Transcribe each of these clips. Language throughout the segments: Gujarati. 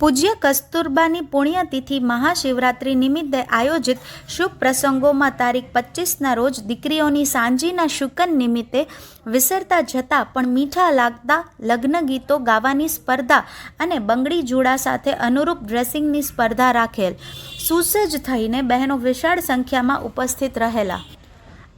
પૂજ્ય કસ્તુરબાની પુણ્યતિથિ મહાશિવરાત્રિ નિમિત્તે આયોજિત શુભ પ્રસંગોમાં તારીખ પચીસના રોજ દીકરીઓની સાંજીના શુકન નિમિત્તે વિસરતા જતાં પણ મીઠા લાગતા લગ્ન ગીતો ગાવાની સ્પર્ધા અને બંગડી જુડા સાથે અનુરૂપ ડ્રેસિંગની સ્પર્ધા રાખેલ. સુસજ્જ થઈને બહેનો વિશાળ સંખ્યામાં ઉપસ્થિત રહેલા.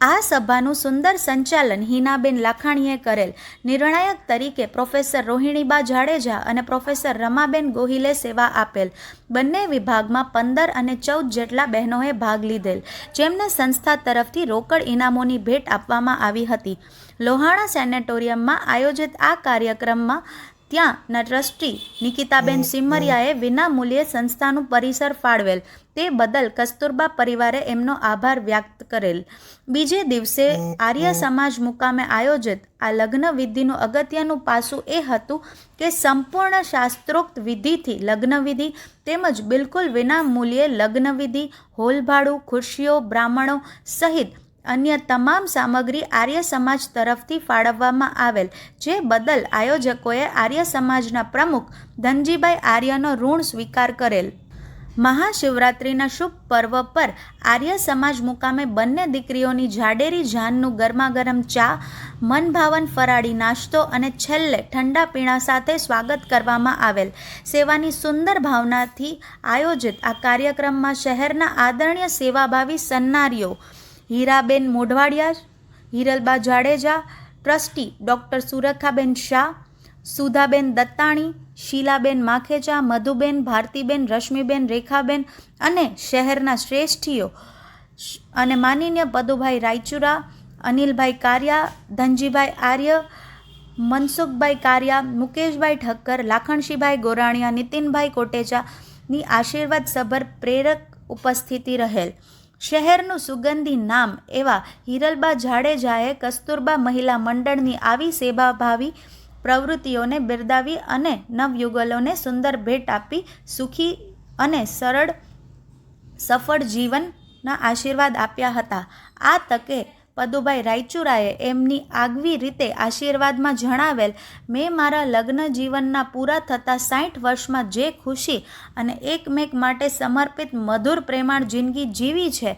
આ સભાનું સુંદર સંચાલન હિનાબેન લાખાણીએ કરેલ. નિર્ણાયક તરીકે પ્રોફેસર રોહિણીબા જાડેજા અને પ્રોફેસર રમાબેન ગોહિલે સેવા આપેલ. બંને વિભાગમાં પંદર અને ચૌદ જેટલા બહેનોએ ભાગ લીધેલ. જેમને સંસ્થા તરફથી રોકડ ઇનામોની ભેટ આપવામાં આવી હતી. લોહાણા સેનેટોરિયમમાં આયોજિત આ કાર્યક્રમમાં ત્યાંના ટ્રસ્ટી નિકિતાબેન સિમરિયાએ વિના મૂલ્યે સંસ્થાનું પરિસર ફાળવેલ. તે બદલ કસ્તુરબા પરિવારે એમનો આભાર વ્યક્ત કરેલ. બીજે દિવસે આર્ય સમાજ મુકામે આયોજિત આ લગ્ન વિધિનું અગત્યનું પાસું એ હતું કે સંપૂર્ણ શાસ્ત્રોક્ત વિધિથી લગ્નવિધિ તેમજ બિલકુલ વિના મૂલ્યે લગ્નવિધિ હોલભાડું ખુરશીઓ બ્રાહ્મણો સહિત અન્ય તમામ સામગ્રી આર્ય સમાજ તરફથી ફાળવવામાં આવેલ, જે બદલ આયોજકોએ આર્ય સમાજના પ્રમુખ ધનજીભાઈ આર્યનો ઋણ સ્વીકાર કરેલ. મહાશિવરાત્રિના શુભ પર્વ પર આર્ય સમાજ મુકામે બંને દીકરીઓની જાડેરી જાનનું ગરમાગરમ ચા, મનભાવન ફરાળી નાસ્તો અને છેલ્લે ઠંડા પીણા સાથે સ્વાગત કરવામાં આવેલ. સેવાની સુંદર ભાવનાથી આયોજિત આ કાર્યક્રમમાં શહેરના આદરણીય સેવાભાવી સન્નારીઓ હીરાબેન મોઢવાડિયા, હિરલબા જાડેજા, ટ્રસ્ટી ડૉક્ટર સુરખાબેન શાહ, સુધાબેન દત્તાણી, શીલાબેન માખેચા મધુબેન ભારતીબેન, રશ્મિબેન રેખાબેન અને શહેરના શ્રેષ્ઠીઓ અને માનનીય પદુભાઈ રાયચુરા, અનિલભાઈ કારિયા, ધનજીભાઈ આર્ય, મનસુખભાઈ કારિયા, મુકેશભાઈ ઠક્કર, લાખણશીભાઈ ગોરાણીયા, નીતિનભાઈ કોટેચાની આશીર્વાદ સભર પ્રેરક ઉપસ્થિતિ રહેલ. શહેરનું સુગંધી નામ એવા હિરલબા જાડેજાએ કસ્તુરબા મહિલા મંડળની આવી સેવાભાવી પ્રવૃત્તિઓને બિરદાવી અને નવયુગલોને સુંદર ભેટ આપી સુખી અને સરળ, સફળ જીવનના આશીર્વાદ આપ્યા હતા. આ તકે પદુભાઈ રાયચુરાએ એમની આગવી રીતે આશીર્વાદમાં જણાવેલ, મેં મારા લગ્ન જીવનના પૂરા થતા સાઠ વર્ષમાં જે ખુશી અને એકમેક માટે સમર્પિત મધુર પ્રેમાળ જિંદગી જીવી છે,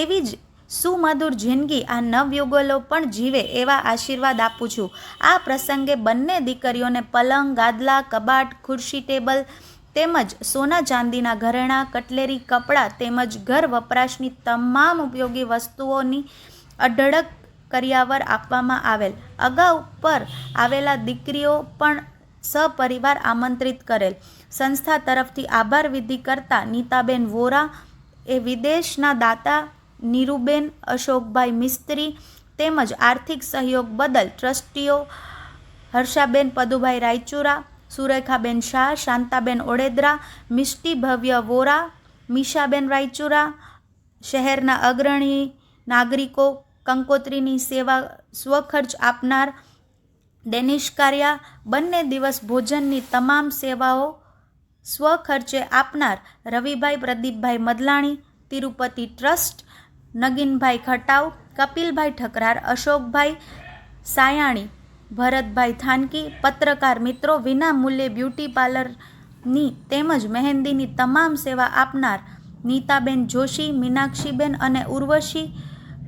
એવી જ સુમધુર જિંદગી આ નવયુગલો પણ જીવે એવા આશીર્વાદ આપું છું. આ પ્રસંગે બંને દીકરીઓને પલંગ, ગાદલા, કબાટ, ખુરશી ટેબલ તેમજ સોના ચાંદીના ઘરેણાં, કટલેરી, કપડાં તેમજ ઘર વપરાશની તમામ ઉપયોગી વસ્તુઓની અઢળક કર્યાવર આપવામાં આવેલ. અગાઉ પર આવેલા દીકરીઓ પણ સપરિવાર આમંત્રિત કરેલ. સંસ્થા તરફથી આભાર વિધિ કરતા નીતાબેન વોરા એ વિદેશના દાતા નીરુબેન અશોકભાઈ મિસ્ત્રી તેમજ આર્થિક સહયોગ બદલ ટ્રસ્ટીઓ હર્ષાબેન પદુભાઈ રાયચુરા, સુરેખાબેન શાહ, શાંતાબેન ઓડેદરા, મિષ્ટી ભવ્ય વોરા, મીશાબેન રાયચુરા, શહેરના અગ્રણી નાગરિકો કંકોત્રીની સેવા સ્વખર્ચ આપનાર ડેનિશ કાર્યા બંને દિવસ ભોજનની તમામ સેવાઓ સ્વખર્ચે આપનાર રવિભાઈ પ્રદીપભાઈ મદલાણી, તિરુપતિ ટ્રસ્ટ, નગીનભાઈ ખટાવ, કપિલભાઈ ઠકરાર, અશોકભાઈ સાયાણી, ભરતભાઈ થાનકી, પત્રકાર મિત્રો, વિના મૂલ્યે બ્યુટી પાર્લરની તેમજ મહેંદીની તમામ સેવા આપનાર નીતાબેન જોશી, મીનાક્ષીબેન અને ઉર્વશી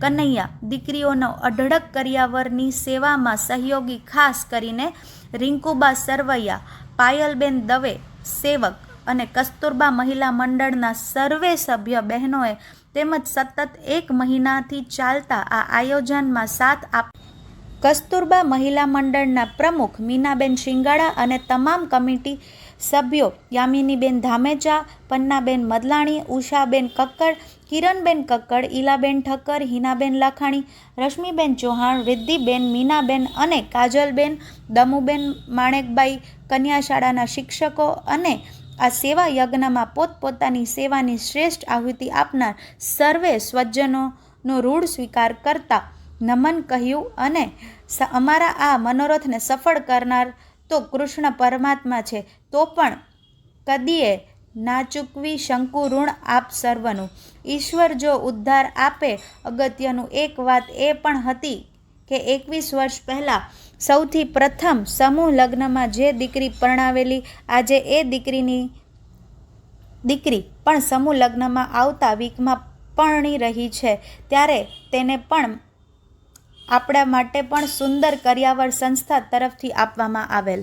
કનૈયા દીકરીઓનો અઢળક કર્યાવરની સેવામાં સહયોગી ખાસ કરીને રિંકુબા સરવૈયા, પાયલબેન દવે, સેવક અને કસ્તુરબા મહિલા મંડળના સર્વે સભ્ય બહેનોએ તેમજ સતત એક મહિનાથી ચાલતા આ આયોજનમાં સાથ આપ કસ્તુરબા મહિલા મંડળના પ્રમુખ મીનાબેન શિંગાળા અને તમામ કમિટી સભ્યો યામિનીબેન ધામેચા, પન્નાબેન મદલાણી, ઉષાબેન કક્કડ, કિરણબેન કક્કડ, ઈલાબેન ઠક્કર, હિનાબેન લાખાણી, રશ્મિબેન ચૌહાણ, રિદ્ધિબેન મીનાબેન અને કાજલબેન, દમુબેન માણેકબાઈ કન્યા શાળાના શિક્ષકો અને આ સેવા યજ્ઞમાં પોતપોતાની સેવાની શ્રેષ્ઠ આહુતિ આપનાર સર્વે સ્વજનોનો રૂઢ સ્વીકાર કરતા નમન કહ્યું અને અમારા આ મનોરથને સફળ કરનાર તો કૃષ્ણ પરમાત્મા છે, તો પણ કદીએ ના ચૂકવી શંકુ ઋણ આપ સર્વનું. ઈશ્વર જો ઉદ્ધાર આપે, અગત્યનું એક વાત એ પણ હતી કે એકવીસ વર્ષ પહેલાં સૌથી પ્રથમ સમૂહ લગ્નમાં જે દીકરી પરણાવેલી, આજે એ દીકરીની દીકરી પણ સમૂહ લગ્નમાં આવતા વીકમાં પરણી રહી છે. ત્યારે તેને પણ આપણા માટે પણ સુંદર કર્યાવર સંસ્થા તરફથી આપવામાં આવેલ.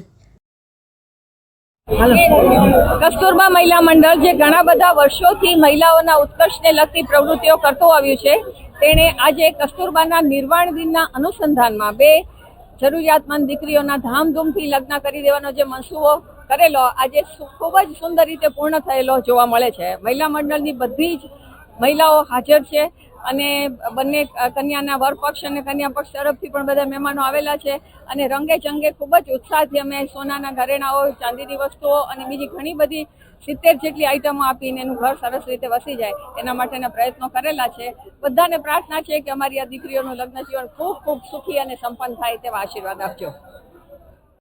કસ્તુરબા મહિલા મંડળ જે ઘણા બધા વર્ષોથી મહિલાઓના ઉત્કર્ષને લગતી પ્રવૃત્તિઓ કરતો આવ્યું છે તેણે આજે કસ્તુરબાના નિર્વાણ દિનના અનુસંધાનમાં બે જરૂરિયાતમંદ દીકરીઓના ધામધૂમથી લગ્ન કરી દેવાનો જે મનસૂબો કરેલો આજે ખૂબ જ સુંદર રીતે પૂર્ણ થયેલો જોવા મળે છે. મહિલા મંડળની બધી જ મહિલાઓ હાજર છે. અને બંને કન્યાના વર પક્ષ અને કન્યા પક્ષ તરફથી પણ બધા મહેમાનો આવેલા છે અને રંગે ચંગે ખૂબ જ ઉત્સાહથી અમે સોનાના ઘરેણાઓ, ચાંદીની વસ્તુઓ અને બીજી ઘણી બધી સિત્તેર જેટલી આઈટમો આપીને એનું ઘર સરસ રીતે વસી જાય. એના માટેના પ્રયત્નો કરેલા છે. બધાને પ્રાર્થના છે કે અમારી આ દીકરીઓનું લગ્ન જીવન ખૂબ ખૂબ સુખી અને સંપન્ન થાય તેવા આશીર્વાદ આપજો.